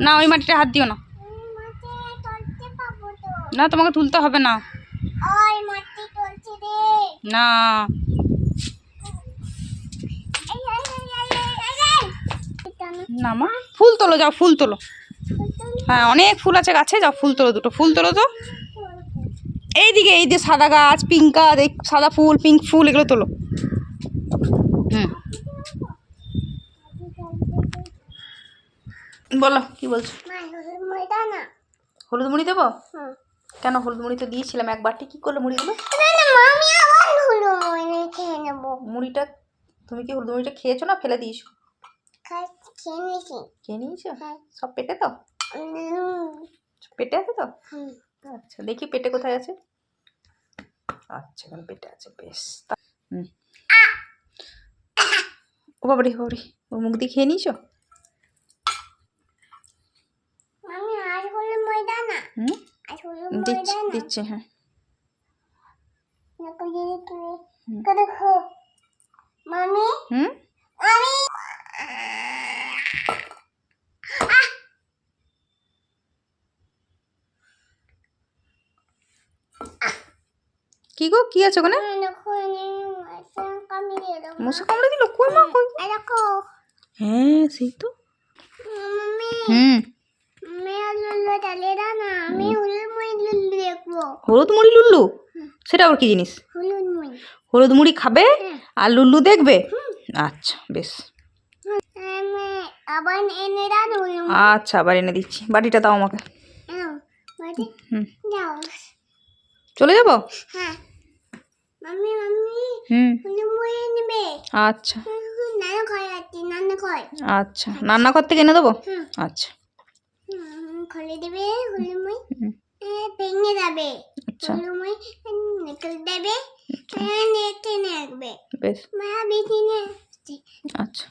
না, ওই মাটিটা হাত দিও না। না, তোমাকে তুলতে হবে না। না। না মা, ফুল তোলো, যাও, ফুল তোলো। হ্যাঁ অনেক ফুল আছে গাছে, যাও, ফুল তোলো দুটো। ফুল তোলো তো। এইদিকে, এই যে সাদা গাছ পিঙ্ক গাছ সাদা ফুল পিঙ্ক ফুল, এগুলো তোলো। হুম। বলো কি বলছো? হলুদ মুড়ি দেবো? কেন হলুদ মুড়ি তো দিয়েছিলাম এক বাটি কী করল মুড়িগুলো মুড়িটা তুমি কি হলুদ মুড়িটা খেয়েছো না ফেলে দিয়েছ? খেয়ে নিয়েছো। হ্যাঁ। সব পেটে তো? পেটে আছে তো? আচ্ছা দেখি পেটে কোথায় আছে। আচ্ছা এখানে পেটে আছে বেশ। তা- হুম। ও বাবারি বাবারি ও মুখ দিয়ে খেয়ে নিয়েছো মামি আর হলো ময়দা না হুম? আর দিচ্ছি দিচ্ছি হ্যাঁ। হুম। মামি কি গো কি আছে ওখানে? মশা কামড়ে দিল? কই মা কই? হ্যাঁ সেই তো। মামি। হুম। আমি আর লুল্লু ডালেরা না। আমি হলুদ মুড়ি লুল্লু সেটা আবার কি জিনিস? হলুদ মুড়ি খাবে হ্যাঁ। আর লুল্লু দেখবে? আচ্ছা বেশ। আচ্ছা আবার এনে দিচ্ছি। বাটিটা দাও আমাকে। চলে যাব? হ্যাঁ। আচ্ছা। ঘর আচ্ছা। রান্নাঘর থেকে এনে দেবো? আচ্ছা। খুলে দেবে হলুদ মুড়ি ভেঙে যাবে। আচ্ছা। হলুদ নিকল দেবে। নেতে নেটে নেকবে বেশ। মা বেশি নিয়ে আচ্ছা।